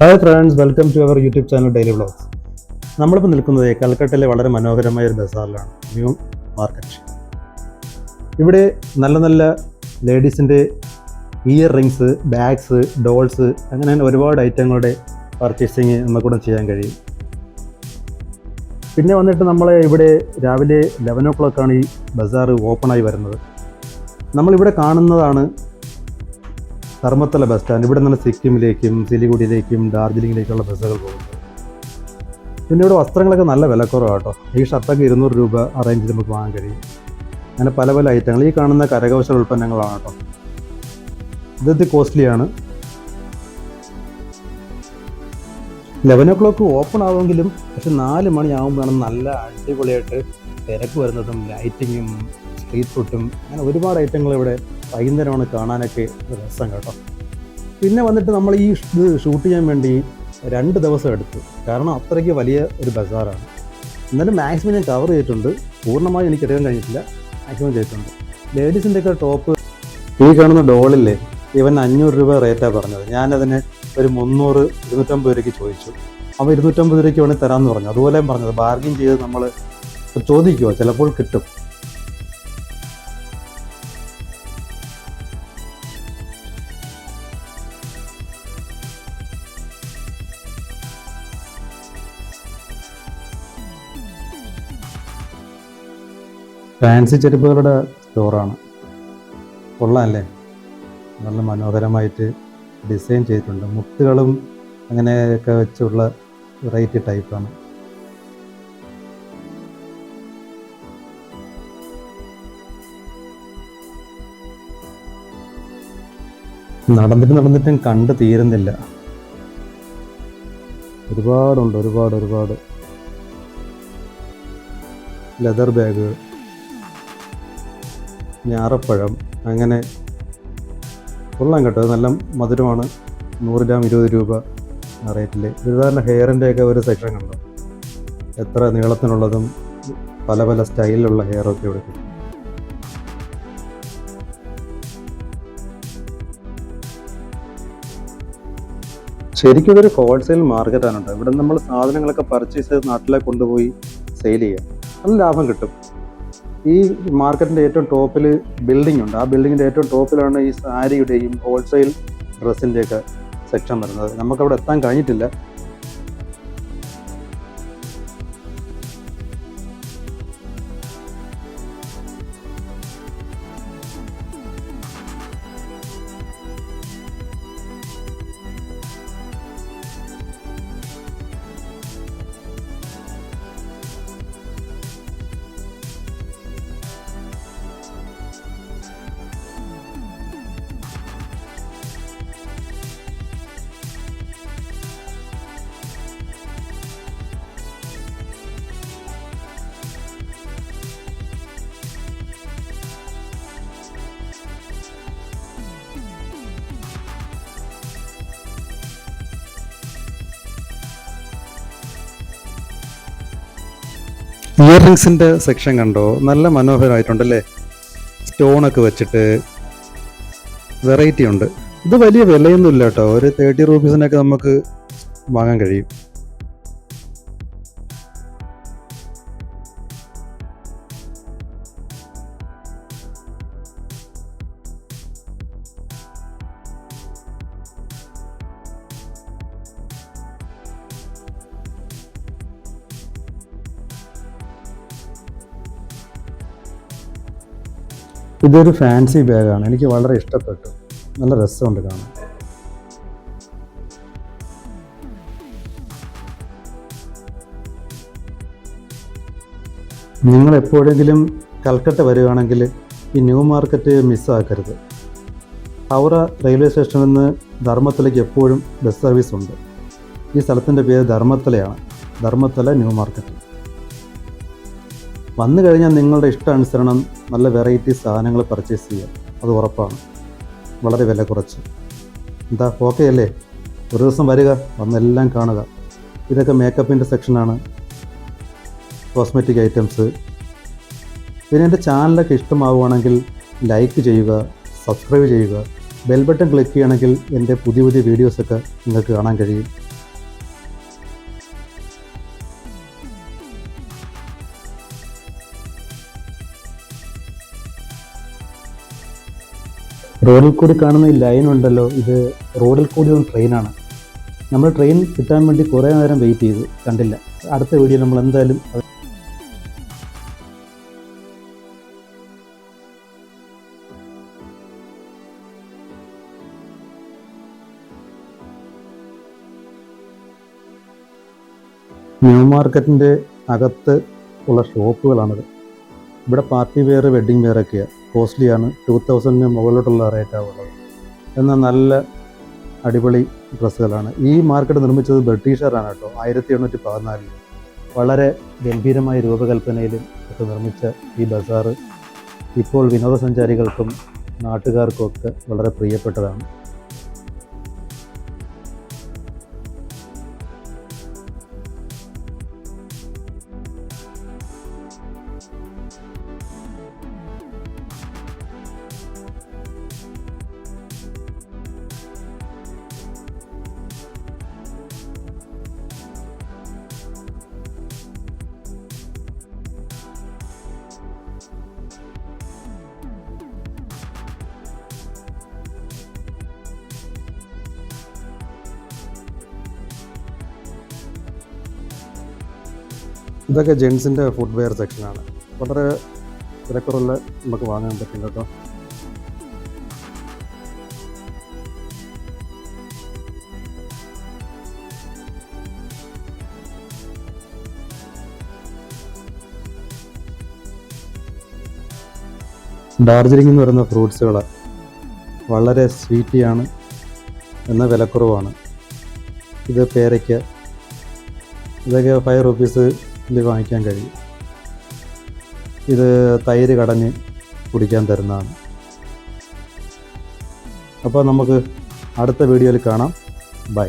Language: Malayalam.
Hi friends welcome to our YouTube channel daily vlogs നമ്മളിപ്പോൾ നിൽക്കുന്നത് കൽക്കട്ടയിലെ വളരെ മനോഹരമായ ഒരു ബസാറിലാണ് ന്യൂ മാർക്കറ്റ്. ഇവിടെ നല്ല നല്ല ലേഡീസിന്റെ ഇയർ റിങ്സ് ബാഗ്സ് ഡോൾസ് അങ്ങനെ ഒരുപാട് ഐറ്റങ്ങളുടെ പർച്ചേസിങ് നമുക്കൂടെ ചെയ്യാൻ കഴിയും. പിന്നെ വന്നിട്ട് നമ്മൾ ഇവിടെ രാവിലെ ലെവൻ ഓ ക്ലോക്കാണ് ഈ ബസാർ ഓപ്പണായി വരുന്നത്. നമ്മളിവിടെ കാണുന്നതാണ് ധർമ്മത്തല ബസ് സ്റ്റാൻഡ് ഇവിടെ നിന്ന് സിക്കിമിലേക്കും സിലിഗുഡിയിലേക്കും ഡാർജിലിംഗിലേക്കുള്ള ബസ്സുകൾ പോകുന്നത് പിന്നെ ഇവിടെ വസ്ത്രങ്ങളൊക്കെ നല്ല വിലക്കുറവാണ് കേട്ടോ ഈ ഷർട്ടൊക്കെ ഇരുന്നൂറ് രൂപ അറേഞ്ച് റേഞ്ചിൽ നമുക്ക് വാങ്ങാൻ കഴിയും. അങ്ങനെ പല പല ഐറ്റങ്ങൾ ഈ കാണുന്ന കരകൗശല ഉൽപ്പന്നങ്ങളാണ് കേട്ടോ. ഇത് കോസ്റ്റ്ലിയാണ് ലെവൻ ഒ ക്ലോക്ക് ഓപ്പൺ ആവുമെങ്കിലും പക്ഷെ നാല് മണിയാകുമ്പോഴാണ് നല്ല അടിപൊളിയായിട്ട് തിരക്ക് വരുന്നതും ലൈറ്റിങ്ങും സ്ട്രീറ്റ് ഫുഡും അങ്ങനെ ഒരുപാട് ഐറ്റങ്ങൾ ഇവിടെ വൈകുന്നേരമാണ് കാണാനൊക്കെ രസം കേട്ടോ. പിന്നെ വന്നിട്ട് നമ്മൾ ഈ ഇത് ഷൂട്ട് ചെയ്യാൻ വേണ്ടി രണ്ട് ദിവസം എടുത്തു. കാരണം അത്രയ്ക്ക് വലിയ ഒരു ബസാറാണ്. എന്നാലും മാക്സിമം ഞാൻ കവർ ചെയ്തിട്ടുണ്ട്. പൂർണമായും എനിക്ക് എടുക്കാൻ കഴിഞ്ഞിട്ടില്ല. മാക്സിമം ചെയ്തിട്ടുണ്ട്. ലേഡീസിന്റെ ഒക്കെ ടോപ്പ് ഈ കാണുന്ന ഡോളില്ലേ ഇവൻ അഞ്ഞൂറ് രൂപ റേറ്റാണ് പറഞ്ഞത്. ഞാനതിന് ഒരു മുന്നൂറ് ഇരുന്നൂറ്റമ്പത് രൂപയ്ക്ക് ചോദിച്ചു. അപ്പോൾ ഇരുന്നൂറ്റമ്പത് രൂപയ്ക്ക് വേണമെങ്കിൽ തരാമെന്ന് പറഞ്ഞു. അതുപോലെ പറഞ്ഞത് ബാർഗിൻ ചെയ്ത് നമ്മൾ ചോദിക്കുമോ ചിലപ്പോൾ കിട്ടും. ഫാൻസി ചെരുപ്പുകളുടെ സ്റ്റോറാണ് കൊള്ളാമല്ലേ നല്ല മനോഹരമായിട്ട് ഡിസൈൻ ചെയ്തിട്ടുണ്ട്. മുത്തുകളും അങ്ങനെയൊക്കെ വെച്ചുള്ള വെറൈറ്റി ടൈപ്പാണ് നടന്നിട്ട് നടന്നിട്ടും കണ്ടു തീരുന്നില്ല. ഒരുപാടുണ്ട് ഒരുപാട് ഒരുപാട്. ലെതർ ബാഗ് ഞാറപ്പഴം അങ്ങനെ കൊള്ളാം കേട്ടോ. നല്ല മധുരമാണ്. നൂറ് ഗ്രാം ഇരുപത് രൂപ റേറ്റിൽ ഹെയറിന്റെ ഒക്കെ ഒരു സെക്ഷൻ കണ്ടോ? എത്ര നീളത്തിനുള്ളതും പല പല സ്റ്റൈലിലുള്ള ഹെയറൊക്കെ ഇവിടെ ശരിക്കും ഇതൊരു ഹോൾസെയിൽ മാർക്കറ്റാണ് കേട്ടോ. ഇവിടെ നമ്മൾ സാധനങ്ങളൊക്കെ പർച്ചേസ് ചെയ്ത് നാട്ടിലേക്ക് കൊണ്ടുപോയി സെയിൽ ചെയ്യാം. നല്ല ലാഭം കിട്ടും. ഈ മാർക്കറ്റിന്റെ ഏറ്റവും ടോപ്പിൽ ബിൽഡിംഗ് ഉണ്ട്. ആ ബിൽഡിങ്ങിന്റെ ഏറ്റവും ടോപ്പിലാണ് ഈ സാരിയുടെയും ഹോൾസെയിൽ ഡ്രസ്സിന്റെയൊക്കെ സെക്ഷൻ വരുന്നത്. നമുക്കവിടെ എത്താൻ കഴിഞ്ഞിട്ടില്ല. ഇയർ റിങ്സിന്റെ സെക്ഷൻ കണ്ടോ? നല്ല മനോഹരമായിട്ടുണ്ടല്ലേ? സ്റ്റോണൊക്കെ വെച്ചിട്ട് വെറൈറ്റി ഉണ്ട്. ഇത് വലിയ വിലയൊന്നുമില്ല കേട്ടോ. ഒരു തേർട്ടി റുപ്പീസിനൊക്കെ നമുക്ക് വാങ്ങാൻ കഴിയും. ഇതൊരു ഫാൻസി ബാഗാണ് എനിക്ക് വളരെ ഇഷ്ടപ്പെട്ടു. നല്ല രസമുണ്ട് കാണാൻ. നിങ്ങൾ എപ്പോഴെങ്കിലും കൽക്കട്ട വരികയാണെങ്കിൽ ഈ ന്യൂ മാർക്കറ്റ് മിസ്സാക്കരുത് ഹൗറ റെയിൽവേ സ്റ്റേഷനിൽ നിന്ന് ധർമ്മത്തലയ്ക്ക് എപ്പോഴും ബസ് സർവീസ് ഉണ്ട്. ഈ സ്ഥലത്തിന്റെ പേര് ധർമ്മത്തലയാണ്. ധർമ്മത്തല ന്യൂ മാർക്കറ്റ്. വന്നു കഴിഞ്ഞാൽ നിങ്ങളുടെ ഇഷ്ടാനുസരണം നല്ല വെറൈറ്റി സാധനങ്ങൾ പർച്ചേസ് ചെയ്യാം. അത് ഉറപ്പാണ്. വളരെ വില കുറച്ച്. എന്താ ഓക്കെ അല്ലേ? ഒരു ദിവസം വരിക വന്നെല്ലാം കാണുക. ഇതൊക്കെ മേക്കപ്പിന്റെ സെക്ഷനാണ് കോസ്മെറ്റിക് ഐറ്റംസ് പിന്നെ എന്റെ ചാനലൊക്കെ ഇഷ്ടമാവുകയാണെങ്കിൽ ലൈക്ക് ചെയ്യുക സബ്സ്ക്രൈബ് ചെയ്യുക. ബെൽ ബട്ടൺ ക്ലിക്ക് ചെയ്യണമെങ്കിൽ എന്റെ പുതിയ പുതിയ വീഡിയോസൊക്കെ നിങ്ങൾക്ക് കാണാൻ കഴിയും. റോഡിൽ കൂടി കാണുന്ന ഈ ലൈൻ ഉണ്ടല്ലോ ഇത് റോഡിൽ കൂടി ഒരു ട്രെയിനാണ് നമ്മൾ ട്രെയിൻ കിട്ടാൻ വേണ്ടി കുറേ നേരം വെയിറ്റ് ചെയ്തു കണ്ടില്ല. അടുത്ത വീഡിയോ നമ്മൾ എന്തായാലും ന്യൂ മാർക്കറ്റിന്റെ അകത്ത് ഉള്ള ഷോപ്പുകളാണിത്. ഇവിടെ പാർട്ടി വെയർ വെഡ്ഡിങ് വെയർ ഒക്കെയാണ് കോസ്റ്റ്ലിയാണ് ടു തൗസൻഡിന് മുകളിലോട്ടുള്ള റേറ്റാണ് ഉള്ളത്. എന്നാൽ നല്ല അടിപൊളി ഡ്രസ്സുകളാണ്. ഈ മാർക്കറ്റ് നിർമ്മിച്ചത് ബ്രിട്ടീഷുകാരാണ് കേട്ടോ. ആയിരത്തി എണ്ണൂറ്റി പതിനാലിൽ വളരെ ഗംഭീരമായ രൂപകൽപ്പനയിലും ഒക്കെ നിർമ്മിച്ച ഈ ബസാറ് ഇപ്പോൾ വിനോദസഞ്ചാരികൾക്കും നാട്ടുകാർക്കും ഒക്കെ വളരെ പ്രിയപ്പെട്ടതാണ്. ഇതൊക്കെ ജെൻസിന്റെ ഫുഡ് വെയർ സെക്ഷനാണ് വളരെ വിലക്കുറവുള്ള നമുക്ക് വാങ്ങാൻ പറ്റും കേട്ടോ. ഡാർജിലിംഗ് എന്ന് പറയുന്ന ഫ്രൂട്ട്സുകൾ വളരെ സ്വീറ്റിയാണ് എന്ന വിലക്കുറവാണ്. ഇത് പേരയ്ക്ക. ഇതൊക്കെ ഫൈവ് റുപ്പീസിൽ വാങ്ങിക്കാൻ കഴിയും. ഇത് തൈര് കടഞ്ഞ് കുടിക്കാൻ തരുന്നതാണ്. അപ്പോൾ നമുക്ക് അടുത്ത വീഡിയോയിൽ കാണാം. ബൈ.